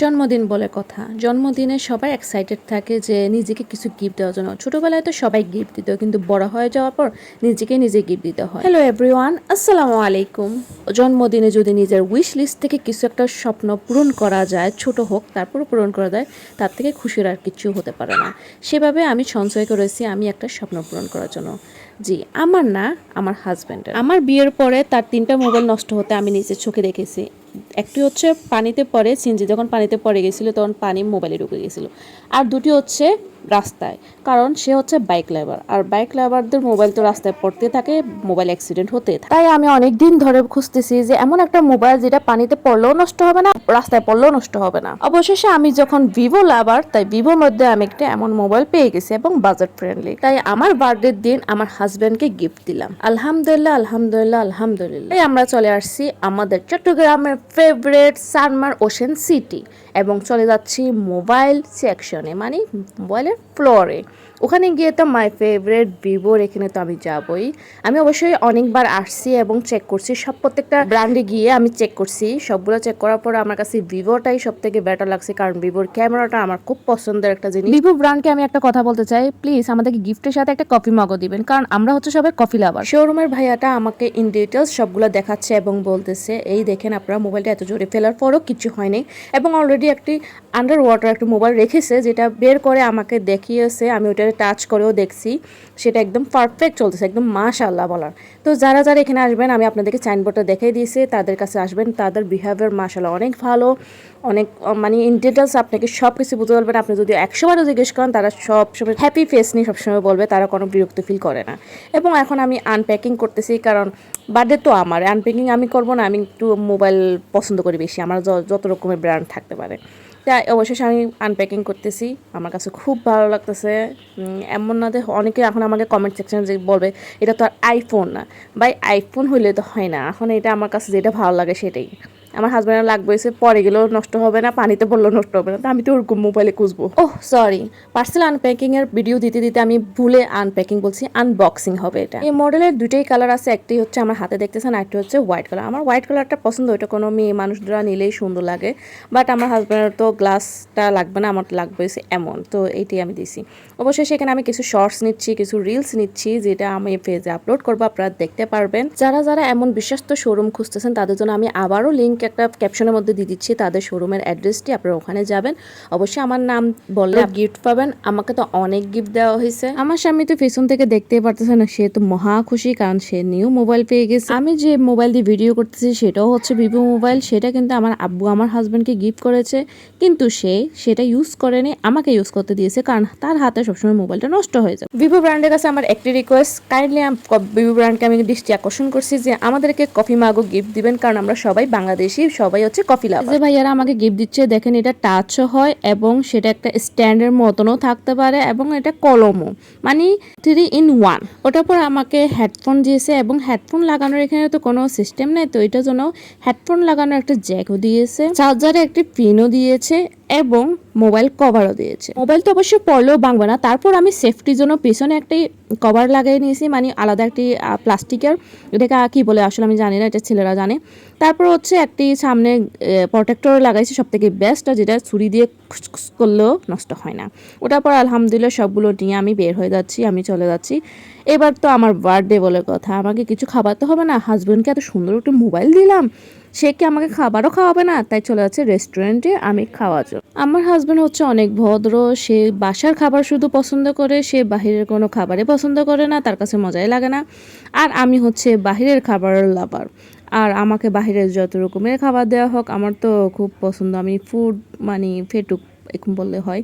জন্মদিন বলে কথা। জন্মদিনে সবাই এক্সাইটেড থাকে যে নিজেকে কিছু গিফট দেওয়ার জন্য। ছোটবেলায় তো সবাই গিফট দিত, কিন্তু বড় হয়ে যাওয়ার পর নিজেকে নিজে গিফট দিতে হয়। হ্যালো এভরিওয়ান আসসালামু আলাইকুম। জন্মদিনে যদি নিজের উইশ লিস্ট থেকে কিছু একটা স্বপ্ন পূরণ করা যায়, ছোট হোক, তারপর পূরণ করা যায়, তার থেকে খুশির আর কিছু হতে পারে না। সেভাবে আমি সঞ্চয় করেছি আমি একটা স্বপ্ন পূরণ করার জন্য। জি, আমার না, আমার হাজব্যান্ডের আমার বিয়ের পরে তার তিনটা মোবাইল নষ্ট হতে আমি নিজের চোখে দেখেছি। একটি হচ্ছে পানিতে পরে সিনজি যখন পানিতে পড়ে গেছিল, তখন পানি মোবাইলে ঢুকে গেছিল। আর দুটি হচ্ছে রাস্তায়, কারণ সে হচ্ছে বাইক লাইভার আর বাইক লাইভারদের মোবাইল তো রাস্তায় পড়তে থাকে মোবাইল অ্যাক্সিডেন্ট হতে থাকে। তাই আমি অনেক দিন ধরে খুঁজতেছি যে এমন একটা মোবাইল যেটা পানিতে পড়লেও নষ্ট হবে না, রাস্তায় পড়লেও নষ্ট হবে না। অবশেষে আমি যখন ভিভো লাভার তাই ভিভোর মধ্যে আমি একটা এমন মোবাইল পেয়ে গেছি এবং বাজেট ফ্রেন্ডলি তাই আমার বার্থডের দিন আমার হাজব্যান্ডকে গিফট দিলাম। আলহামদুলিল্লাহ আলহামদুলিল্লাহ আলহামদুলিল্লাহ। তাই আমরা চলে আসছি আমাদের চট্টগ্রামের ফেভারেট সানমার ওশেন সিটি এবং চলে যাচ্ছি মোবাইল সেকশনে মানে মোবাইলের ফ্লোরে। ওখানে গিয়ে তো মাই ফেভারেট ভিভোর এখানে তো আমি যাবই। আমি অবশ্যই অনেকবার আসছি এবং চেক করছি। সব প্রত্যেকটা ব্র্যান্ডে গিয়ে আমি চেক করছি। সবগুলো চেক করার পর আমার কাছে ভিভোটাই সব থেকে বেটার লাগছে। কারণ ভিভোর ক্যামেরাটা আমার খুব পছন্দের একটা জিনিস। ভিভো ব্র্যান্ডকে আমি একটা কথা বলতে চাই। প্লিজ আমাদেরকে গিফটের সাথে একটা কফি মগও দিবেন। কারণ আমরা হচ্ছে সবাই কফি লাভার শোরুমের ভাইয়াটা আমাকে ইন ডিটেলস সবগুলো দেখাচ্ছে এবং বলতেছে এই দেখেন আপনারা মোবাইলটা এত জোরে ফেলার পরও কিছু হয়নি এবং অলরেডি একটি আন্ডার ওয়াটার একটা মোবাইল রেখেছে, যেটা বের করে আমাকে দেখিয়েছে, আমি ওটা টাচ করেও দেখছি। সেটা একদম পারফেক্ট চলতেছে, একদম মাশাল্লাহ বলার। তো যারা যারা এখানে আসবেন, আমি আপনাদেরকে সাইনবোর্ডটা দেখিয়ে দিয়েছি, তাদের কাছে আসবেন, তাদের বিহেভিয়ার মাশাল্লাহ অনেক ভালো। অনেক মানে ইন ডিটেলস আপনাকে সব কিছু বুঝতে পারবেন। আপনি যদি একশো একশোবারও জিজ্ঞেস করেন, তারা সব সময় হ্যাপি ফেস নিয়ে সবসময় বলবে, তারা কোনো বিরক্ত ফিল করে না। এবং এখন আমি আনপ্যাকিং করতেছি, কারণ বার্থডে তো আমার। আনপ্যাকিং আমি করব না, আমি একটু মোবাইল পছন্দ করি বেশি। আমার যত রকমের ব্র্যান্ড থাকতে পারে। তাই অবশেষে আমি আনপ্যাকিং করতেছি। আমার কাছে খুব ভালো লাগতেছে। এমন না যে অনেকে এখন আমাকে কমেন্ট সেকশনে যে বলবে, এটা তো আর আইফোন না। ভাই আইফোন হইলে তো হয় না। এখন এটা আমার কাছে যেটা ভালো লাগে সেটাই। আমার হাজব্যান্ডের লাগবে এসে পরে গেলেও নষ্ট হবে না, পানিতে পড়লেও নষ্ট হবে না। তো আমি তো ওরকম মোবাইলে খুঁজবো। ওহ সরি পার্সেল আনপ্যাকিংয়ের ভিডিও দিতে দিতে আমি ভুলে আনপ্যাকিং বলছি আনবক্সিং হবে এটা। এই মডেলের দুটোই কালার আছে একটি হচ্ছে আমার হাতে দেখতেছেন আরেকটি হচ্ছে হোয়াইট কালার আমার হোয়াইট কালারটা পছন্দ, ওইটা কোনো মেয়ে মানুষরা নিলেই সুন্দর লাগে। বাট আমার হাজব্যান্ডের তো গ্লাসটা লাগবে না, আমার লাগবে এমন। তো এইটাই আমি দিছি। অবশ্যই সেখানে আমি কিছু শর্টস নিচ্ছি, কিছু রিলস নিচ্ছি, যেটা আমি পেজে আপলোড করব, আপনারা দেখতে পারবেন। যারা যারা এমন বিশ্বস্ত শোরুম খুঁজতেছেন, তাদের জন্য আমি আবারও লিঙ্ক একটা ক্যাপশনের মধ্যে দিয়ে দিচ্ছি তাদের শোরুমের অ্যাড্রেসটি আপনারা ওখানে যাবেন। অবশ্যই আমার নাম বললে গিফট পাবেন। আমাকে তো অনেক গিফট দেওয়া হয়েছে। আমার স্বামী তো পেছন থেকে দেখতেই পারতেছে না সে তো মহা খুশি কারণ সে নিউ মোবাইল পেয়ে গেছে। আমি যে মোবাইল দিয়ে ভিডিও করতেছি সেটাও হচ্ছে ভিভো মোবাইল সেটা কিন্তু আমার আব্বু আমার হাজব্যান্ডকে গিফট করেছে। কিন্তু সে সেটা ইউজ করেনি আমাকে ইউজ করতে দিয়েছে কারণ তার হাতে সবসময় মোবাইলটা নষ্ট হয়ে যায় ভিভো ব্র্যান্ডের কাছে আমার একটি রিকোয়েস্ট কাইন্ডলি ভিভো ব্র্যান্ডকে আমি দৃষ্টি আকর্ষণ করছি যে আমাদেরকে কফি মাগো গিফট দিবেন কারণ আমরা সবাই বাংলাদেশি। সবাই হচ্ছে কফি লাভার যে ভাইয়ারা আমাকে গিফট দিচ্ছে, দেখেন এটা টাচও হয় এবং সেটা একটা স্ট্যান্ডের মতনও থাকতে পারে এবং এটা কলমও। মানে থ্রি ইন ওয়ান ওটার পর আমাকে হেডফোন দিয়েছে এবং হেডফোন লাগানোর এখানে তো কোনো সিস্টেম নেই, তো এটার জন্য হেডফোন লাগানোর একটা জ্যাকও দিয়েছে চার্জারে একটি পিনও দিয়েছে এবং মোবাইল কভারও দিয়েছে। মোবাইল তো অবশ্যই পড়লেও ভাঙবে না, তারপর আমি সেফটির জন্য পেছনে একটি কভার লাগিয়ে নিয়েছি মানে আলাদা একটি প্লাস্টিকের এটাকে কি বলে আসলে আমি জানি না, এটা ছেলেরা জানে। তারপর হচ্ছে একটি সামনে প্রোটেক্টর লাগাইছি সব থেকে বেস্ট যেটা ছুরি দিয়ে করলেও নষ্ট হয় না। ওটার পর আলহামদুলিল্লাহ সবগুলো নিয়ে আমি বের হয়ে যাচ্ছি, আমি চলে যাচ্ছি। এবার তো আমার বার্থডে বলে কথা, আমাকে কিছু খাওয়াতে হবে না হাজব্যান্ডকে এত সুন্দর একটা মোবাইল দিলাম, সে কি আমাকে খাবারও খাওয়াবে না? তাই চলে যাচ্ছে রেস্টুরেন্টে আমি খাওয়া জন্য। আমার হাজব্যান্ড হচ্ছে অনেক ভদ্র, সে বাসার খাবার শুধু পছন্দ করে, সে বাহিরের কোনো খাবারই পছন্দ করে না, তার কাছে মজাই লাগে না। আর আমি হচ্ছে বাহিরের খাবারের লাভার আর আমাকে বাহিরের যত রকমের খাবার দেওয়া হোক, আমার তো খুব পছন্দ। আমি ফুড মানে ফেটুক। এরকম বললে হয়।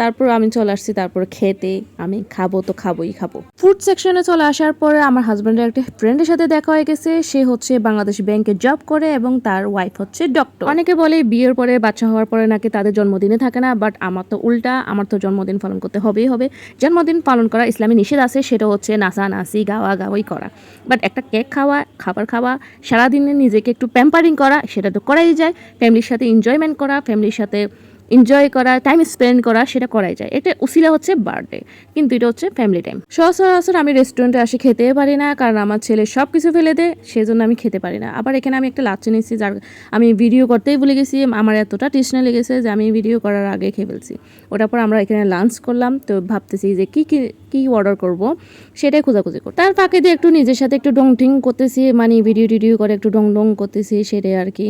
তারপর আমি চলে আসছি, তারপর খেতে, আমি খাব তো খাবোই খাব। ফুড সেকশনে চলে আসার পরে আমার হাজব্যান্ডের একটা ফ্রেন্ডের সাথে দেখা হয়ে গেছে। সে হচ্ছে বাংলাদেশ ব্যাংকে জব করে এবং তার ওয়াইফ হচ্ছে ডক্টর অনেকে বলে বিয়ের পরে বাচ্চা হওয়ার পরে নাকি তাদের জন্মদিনে থাকে না বাট আমার তো উল্টা, আমার তো জন্মদিন পালন করতে হবেই হবে। জন্মদিন পালন করা ইসলামী নিষেধ আছে, সেটা হচ্ছে নাচা, নাচি, গাওয়া, গাওয়াই করা। বাট একটা কেক খাওয়া, খাবার খাওয়া, সারাদিনে নিজেকে একটু প্যাম্পারিং করা, সেটা তো করাই যায়। ফ্যামিলির সাথে এনজয়মেন্ট করা ফ্যামিলির সাথে এনজয় করা টাইম স্পেন্ড করা, সেটা করাই যায়। এটা উসিলা হচ্ছে বার্থডে কিন্তু এটা হচ্ছে ফ্যামিলি টাইম সচরাচর আমি রেস্টুরেন্টে আসি খেতে পারি না, কারণ আমার ছেলে সব কিছু ফেলে দেয়, সেজন্য আমি খেতে পারি না। আবার এখানে আমি একটা লাচ্ছি নিয়েছি, যার আমি ভিডিও করতেই ভুলে গেছি, আমার এতটা টেস্টনা লেগেছে যে আমি ভিডিও করার আগে খেয়ে ফেলছি। ওটার পর আমরা এখানে লাঞ্চ করলাম, তো ভাবতেছি যে কী কী কী অর্ডার করব, সেটাই খোঁজাখুঁজি করতে তার ফাঁকে দিয়ে একটু নিজের সাথে একটু ডং টিং করতেছি মানে ভিডিও টিডিও করে একটু ডং ডং করতেছি, সেটাই আর কি।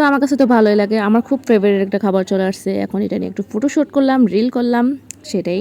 তো আমার কাছে তো ভালোই লাগে। আমার খুব ফেভারিট একটা খাবার চলে আসছে। এখন এটা নিয়ে একটু ফটোশ্যুট করলাম রিল করলাম, সেটাই।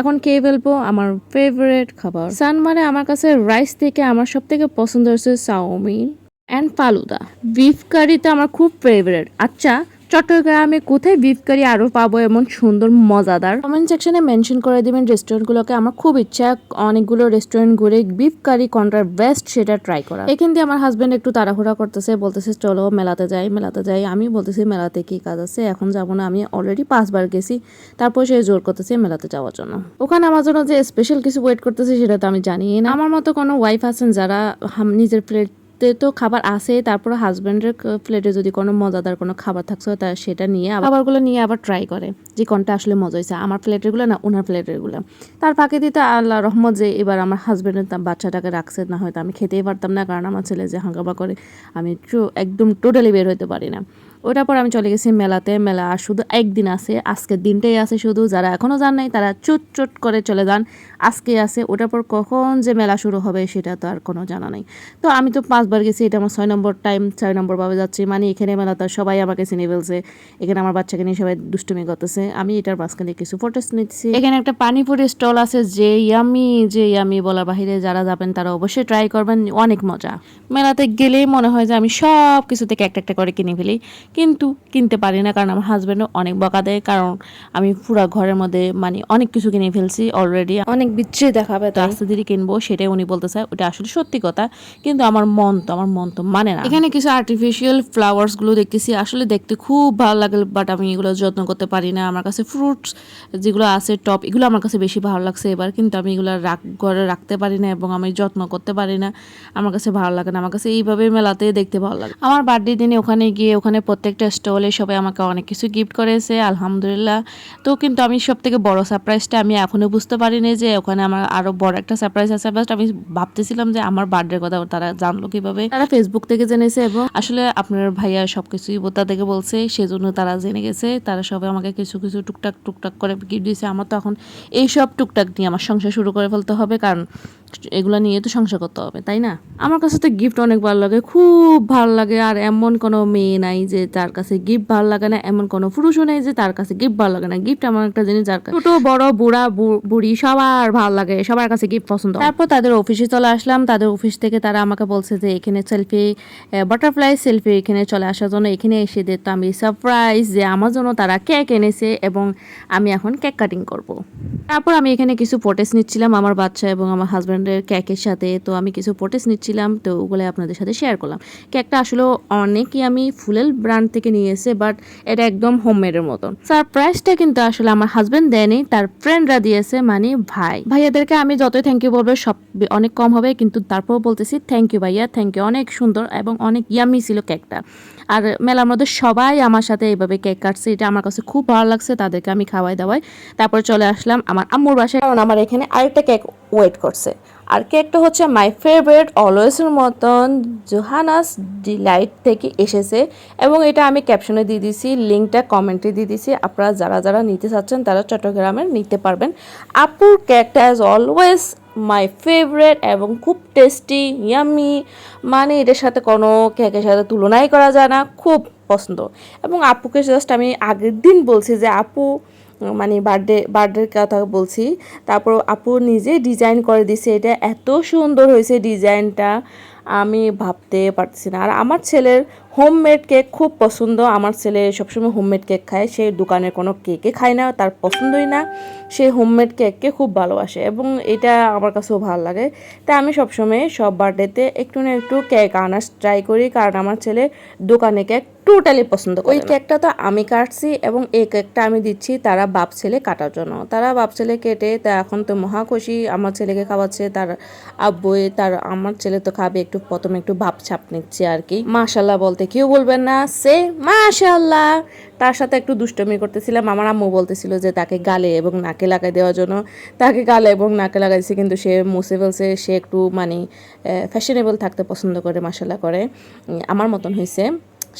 এখন কে ফেলব আমার ফেভারিট খাবার। সানমারে আমার কাছে রাইস থেকে আমার সব থেকে পছন্দ হচ্ছে chowmein and falooda. Beef curry তো আমার খুব ফেভারিট আচ্ছা চট্টগ্রামে কোথায় বিফ কারি আরও পাবো এমন সুন্দর, মজাদার? কমেন্ট সেকশনে মেনশন করে দিবেন রেস্টুরেন্টগুলোকে আমার খুব ইচ্ছা অনেকগুলো রেস্টুরেন্ট ঘুরে বিফ কারি কোনটার বেস্ট সেটা ট্রাই করা এখান দিয়ে আমার হাজব্যান্ড একটু তাড়াহুড়া করতেছে, বলতেছে, চলো মেলাতে যাই মেলাতে যাই। আমি বলতেছি, মেলাতে কি কাজ আছে? এখন যাব না, আমি অলরেডি পাঁচবার গেছি। তারপর সে জোর করতেছে মেলাতে যাওয়ার জন্য। ওখানে আমার জন্য যে স্পেশাল কিছু ওয়েট করতেছে, সেটা তো আমি জানি না। আমার মতো কোনো ওয়াইফ আছেন যারা নিজের প্লেট তে তো খাবার আছে তারপরে হাজব্যান্ডের প্লেটে যদি কোনো মজাদার কোনো খাবার থাকছে, তা সেটা নিয়ে খাবারগুলো নিয়ে আবার ট্রাই করে যে কোনটা আসলে মজা হয়েছে আমার প্লেটেরগুলো না ওনার প্লেটেরগুলো তার ফাঁকে দিতে আল্লাহ রহমত যে এবার আমার হাজব্যান্ডের বাচ্চাটাকে রাখছে, না হয়তো আমি খেতেই পারতাম না, কারণ আমার ছেলে যে হাঙ্গামা করে, আমি একদম টোটালি বের হতে পারি না। ওটার পর আমি চলে গেছি মেলাতে। মেলা আর শুধু একদিন আছে, আজকের দিনটাই আছে শুধু। যারা এখনও যান নাই, তারা চুট চুট করে চলে যান। আজকে আছে, ওটার পর কখন যে মেলা শুরু হবে সেটা তো আর কোনো জানা নাই। তো আমি তো পাঁচবার গেছি, এটা আমার ছয় নম্বর টাইম ছয় নম্বর ভাবে যাচ্ছি। মানে এখানে মেলাতে সবাই আমাকে চিনে ফেলছে। এখানে আমার বাচ্চাকে নিয়ে সবাই দুষ্টুমি করতেছে। আমি এটার মাঝখানে কিছু ফটোস নিচ্ছি। এখানে একটা পানিপুরি স্টল আছে, যে ইয়ামি যে ইয়ামি বলার বাহিরে যারা যাবেন তারা অবশ্যই ট্রাই করবেন, অনেক মজা। মেলাতে গেলেই মনে হয় যে আমি সব কিছু থেকে একটা একটা করে কিনে ফেলি। কিন্তু কিনতে পারি না কারণ আমার হাজব্যান্ডও অনেক বকা দেয়। কারণ আমি পুরো ঘরের মধ্যে মানে অনেক কিছু কিনে ফেলছি অলরেডি অনেক বিচ্ছিরি দেখাবে তো আস্তে ধীরে কিনবো সেটাই উনি বলতে চায়। ওটা আসলে সত্যি কথা কিন্তু আমার মন তো আমার মন তো মানে না। এখানে কিছু আর্টিফিশিয়াল ফ্লাওয়ার্সগুলো দেখতেছি আসলে দেখতে খুব ভালো লাগে বাট আমি এগুলো যত্ন করতে পারি না। আমার কাছে ফ্রুটস যেগুলো আছে টপ এগুলো আমার কাছে বেশি ভালো লাগছে এবার কিন্তু আমি এগুলো রাখ ঘরে রাখতে পারি না এবং আমি যত্ন করতে পারি না। আমার কাছে ভালো লাগে না আমার কাছে এইভাবে মেলাতে দেখতে ভালো লাগে। আমার বার্থডে দিনে ওখানে গিয়ে ওখানে প্রত্যেকটা স্টলে সবাই আমাকে অনেক কিছু গিফট করেছে আলহামদুলিল্লাহ। তো কিন্তু আমি সব থেকে বড় সারপ্রাইজটা আমি এখনও বুঝতে পারিনি যে ওখানে আমার আরও বড় একটা সারপ্রাইজ আছে। বাট আমি ভাবতেছিলাম যে আমার বার্থডের কথা তারা জানলো কীভাবে। তারা ফেসবুক থেকে জেনেছে এবং আসলে আপনার ভাইয়া সবকিছুই তাদেরকে বলছে সেজন্য তারা জেনে গেছে। তারা সবাই আমাকে কিছু কিছু টুকটাক টুকটাক করে গিফট দিয়েছে। আমার তো এখন এইসব টুকটাক নিয়ে আমার সংসার শুরু করে ফেলতে হবে। কারণ এগুলো নিয়ে তো সংসার করতে হবে তাই না? আমার কাছে তো গিফট অনেক ভালো লাগে খুব ভালো লাগে। আর এমন কোনো মেয়ে নাই যে তার কাছে গিফট ভালো লাগে না এমন কোনো পুরুষও নেই যে তার কাছে গিফট ভালো লাগে না। গিফট এমন একটা জিনিস যার ছোট বড় বুড়া বুড়ি সবার ভালো লাগে সবার কাছে গিফট পছন্দ। তারপর তাদের অফিসে চলে আসলাম। তাদের অফিস থেকে তারা আমাকে বলছে যে এখানে সেলফি বাটারফ্লাই সেলফি এখানে চলে আসার জন্য এখানে এসে দিত আমি সারপ্রাইজ যে আমার জন্য তারা কেক এনেছে এবং আমি এখন কেক কাটিং করব। তারপর আমি এখানে কিছু ফোটেজ নিচ্ছিলাম আমার বাচ্চা এবং আমার হাজব্যান্ডের কেকের সাথে তো আমি কিছু ফোটেজ নিচ্ছিলাম, তো ওগুলো আপনাদের সাথে শেয়ার করলাম। কেকটা আসলে অনেকই আমি ফুলেল ব্র্যান্ড থেকে নিয়ে এসে বাট এটা একদম হোমমেডের মতন। সারপ্রাইজটা কিন্তু আসলে আমার হাজব্যান্ড দেয়নি, তার ফ্রেন্ডরা দিয়েছে মানে ভাই। ভাইয়াদেরকে আমি যতই থ্যাংক ইউ বলব, সব অনেক কম হবে, কিন্তু তারপর বলতেছি থ্যাংক ইউ ভাইয়া থ্যাংক ইউ অনেক সুন্দর এবং অনেক ইয়ামি ছিল কেকটা আর মেলার মধ্যে সবাই আমার সাথে এইভাবে কেক কাটছে, এটা আমার কাছে খুব ভালো লাগছে, তাদেরকে আমি খাওয়াই দাওয়াই তারপর চলে আসলাম আমার আম্মুর বাসায়, কারণ আমার এখানে আরেকটা কেক ওয়েট করছে। আর কেকটা হচ্ছে মাই ফেভারিট অলওয়েজের মতন জোহানাস ডিলাইট থেকে এসেছে এবং এটা আমি ক্যাপশনে দিয়ে দিছি লিঙ্কটা কমেন্টে দিয়ে দিছি। আপনারা যারা যারা নিতে চাচ্ছেন, তারা চট্টগ্রামের নিতে পারবেন। আপুর কেকটা অ্যাজ অলওয়েজ মাই ফেভারেট এবং খুব টেস্টি ইয়ামি মানে এটার সাথে কোনো কেকের সাথে তুলনাই করা যায় না, খুব পছন্দ। এবং আপুকে জাস্ট আমি আগের দিন বলছি যে, আপু মানে বার্থডে বার্থডের কথা বলছি। তারপর আপু নিজে ডিজাইন করে দিছে। এটা এত সুন্দর হয়েছে ডিজাইনটা আমি ভাবতে পারছি না। আর আমার ছেলের হোমমেড কেক খুব পছন্দ। আমার ছেলে সবসময় হোমমেড কেক খায়। সে দোকানের কোনো কেকে খায় না। তার পছন্দই না। সে হোমমেড কেককে খুব ভালোবাসে এবং এটা আমার কাছেও ভালো লাগে। তাই আমি সবসময় সব বার্থডেতে একটু না একটু কেক আনার ট্রাই করি। কারণ আমার ছেলে দোকানে কেক টোটালি পছন্দ ওই কেকটা তো আমি কাটছি এবং এই কেকটা আমি দিচ্ছি তারা বাপ ছেলে কাটার জন্য। তারা বাপ ছেলে কেটে তা এখন তো মহাখুশি আমার ছেলেকে খাওয়াচ্ছে তার আব্বুয়ে তার আমার ছেলে তো খাবে একটু প্রথমে একটু ভাব ছাপ নিচ্ছে আর কি। মাশাল্লাহ বলতে কেউ বলবেন না সে মাশাল্লাহ তার সাথে একটু দুষ্টমি করতেছিলাম। আমার আম্মু বলতেছিল যে তাকে গালে এবং নাকে লাগাই দেওয়ার জন্য। তাকে গালে এবং নাকে লাগাইছে কিন্তু সে মুছে ফেলছে। সে একটু মানে ফ্যাশনেবল থাকতে পছন্দ করে মাসাল্লাহ করে। আমার মতন হয়েছে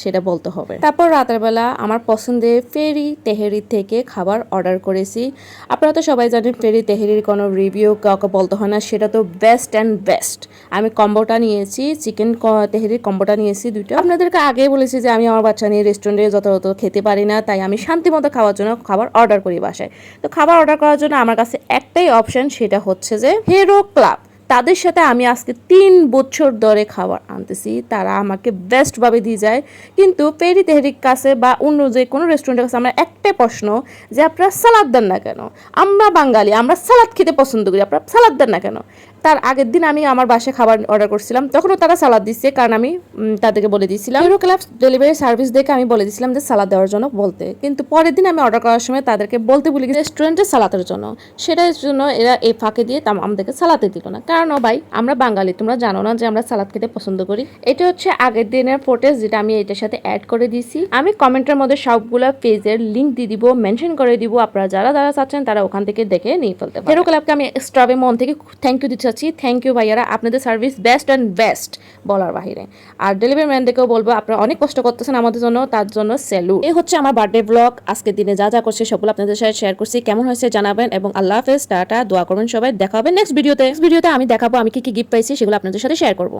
সেটা বলতে হবে। তারপর রাতের বেলা আমার পছন্দের ফেরি তেহেরি থেকে খাবার অর্ডার করেছি। আপনারা তো সবাই জানেন ফেরি তেহেরির কোনো রিভিউ কাউকে বলতে হয় না, সেটা তো বেস্ট অ্যান্ড বেস্ট আমি কম্বোটা নিয়েছি, চিকেন তেহেরির কম্বোটা নিয়েছি দুটো আপনাদেরকে আগেই বলেছি যে আমি আমার বাচ্চা নিয়ে রেস্টুরেন্টে যত খেতে পারি না, তাই আমি শান্তি মতো খাওয়ার জন্য খাবার অর্ডার করি বাসায়। তো খাবার অর্ডার করার জন্য আমার কাছে একটাই অপশন সেটা হচ্ছে যে হেরো ক্লাব তাদের সাথে আমি আজকে তিন বছর ধরে খাবার আনতেছি। তারা আমাকে বেস্টভাবে দিয়ে যায়। কিন্তু পেরি তেহরিক কাছে বা অন্য যে কোনো রেস্টুরেন্টের কাছে আমার একটাই প্রশ্ন যে আপনারা সালাদ দেন না কেন? আমরা বাঙালি, আমরা সালাদ খেতে পছন্দ করি। আপনারা সালাদ দেন না কেন? তার আগের দিন আমি আমার বাসায় খাবার অর্ডার করছিলাম। তখনও তারা সালাদ দিচ্ছে কারণ আমি তাদেরকে বলে দিয়েছিলাম। হিরো ক্লাব ডেলিভারি সার্ভিস দেখে আমি বলে দিয়েছিলাম যে সালাদ দেওয়ার জন্য বলতে। কিন্তু পরের দিন আমি অর্ডার করার সময় তাদেরকে বলতে ভুলে গেছি রেস্টুরেন্টে সালাতের জন্য। সেটার জন্য এরা এই ফাঁকে দিয়ে তাম- আমাদেরকে সালাতে দিল না। কারণ ভাই আমরা বাঙালি তোমরা জানো না যে আমরা সালাদ খেতে পছন্দ করি। এটা হচ্ছে আগের দিনের ফোটেজ যেটা আমি এটার সাথে অ্যাড করে দিয়েছি। আমি কমেন্টের মধ্যে সবগুলো পেজের লিঙ্ক দিয়ে দিব মেনশন করে দিব। আপনারা যারা যারা চাচ্ছেন তারা ওখান থেকে দেখে নিয়ে ফেলতে পারেন। হিরো ক্লাবকে আমি এক্সট্রাভে মন থেকে থ্যাংক ইউ দিতে চাচ্ছি থ্যাংক ইউ ভাইয়ারা। আপনাদের সার্ভিস বেস্ট অ্যান্ড বেস্ট বলার বাহিরে। আর ডেলিভারি ম্যানদেরকেও বলব, আপনারা অনেক কষ্ট করতেছেন আমাদের জন্য, তার জন্য স্যালু এই হচ্ছে আমার বার্থডে ব্লগ আজকে দিনে যা যা করছে, সবগুলো আপনাদের সাথে শেয়ার করছি। কেমন হয়েছে জানাবেন এবং আল্লাহ হাফেজ। টাটা, দোয়া করবেন সবাই। দেখা হবে নেক্সট ভিডিওতে নেক্সট ভিডিওতে আমি দেখাবো, আমি কি কি গিফট পাইছি, সেগুলো আপনাদের সাথে শেয়ার করব।